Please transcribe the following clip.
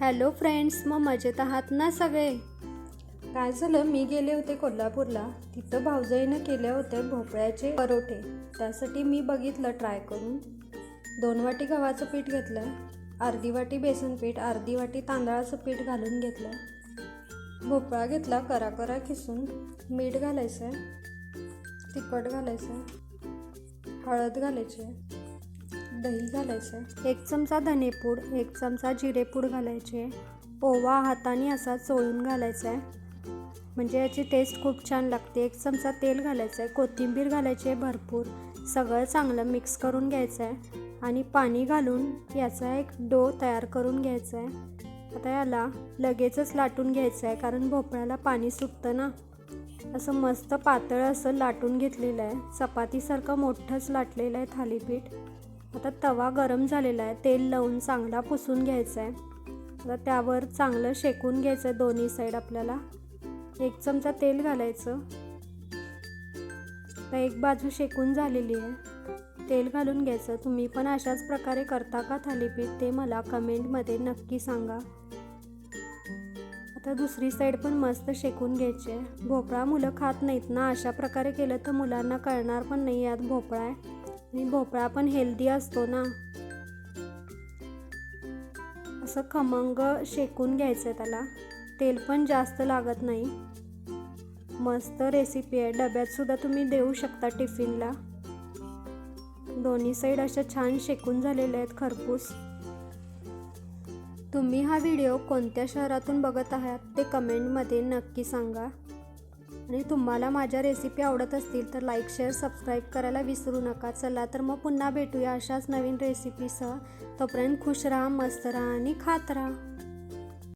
Hello friends मग मजेत आहात ना सगळे? काय झालं? मी गेले होते कोल्हापूरला. तिथं भाऊजाईनं केल्या होत्या भोपळ्याचे परोठे. त्यासाठी मी बघितलं ट्राय करून. दोन वाटी गव्हाचं पीठ घेतलं. अर्धी वाटी बेसन पीठ अर्धी वाटी तांदळाचं पीठ घालून घेतलं. भोपळा घेतला करा करा खिसून. मीठ घालायचं. आहे तिखट घालायचं. आहे हळद घालायची. आहे दही घालायचं. आहे एक चमचा धनेपूड एक चमचा जिरेपूड घालायचे. ओवा हाताने असा चोळून घालायचा. आहे म्हणजे याची टेस्ट खूप छान लागते. एक चमचा तेल घालायचं. आहे कोथिंबीर घालायची आहे भरपूर. सगळं चांगलं मिक्स करून घ्यायचं आहे आणि पाणी घालून याचा एक डो तयार करून घ्यायचा आहे आता याला लगेचच लाटून घ्यायचं आहे कारण भोपळ्याला पाणी सुटतं ना. असं मस्त पातळ असं लाटून घेतलेलं आहे. चपातीसारखं मोठंच लाटलेलं आहे थालीपीठ. आता तवा गरम झालेला आहे तेल लावून चांगला पुसून घ्यायचा आहे. आता त्यावर चांगलं शेकून घ्यायचं आहे दोन्ही साईड आपल्याला. एक चमचा तेल घालायचं. आता एक बाजू शेकून झालेली आहे. तेल घालून घ्यायचं. तुम्ही पण अशाच प्रकारे करता का थालीपीठ? ते मला कमेंटमध्ये नक्की सांगा. आता दुसरी साईड पण मस्त शेकून घ्यायची आहे. भोपळा मुलं खात नाहीत ना? अशा प्रकारे केलं तर मुलांना कळणार पण नाही यात भोपळा आहे. आणि भोपळा पण हेल्दी असतो ना. असं खमंग शेकून घ्यायचं आहे त्याला. तेल पण जास्त लागत नाही. मस्त रेसिपी आहे. डब्यात सुद्धा तुम्ही देऊ शकता टिफिनला दोन्ही साईड अशा छान शेकून झालेले आहेत खरपूस. तुम्ही हा व्हिडिओ कोणत्या शहरातून बघत आहात ते कमेंटमध्ये नक्की सांगा. आणि तुम्हाला माझ्या रेसिपी आवडत असतील तर लाईक शेअर सबस्क्राईब करायला विसरू नका. चला तर मग पुन्हा भेटूया अशाच नवीन रेसिपीसह तोपर्यंत खुश राहा मस्त राहा आणि खात राहा.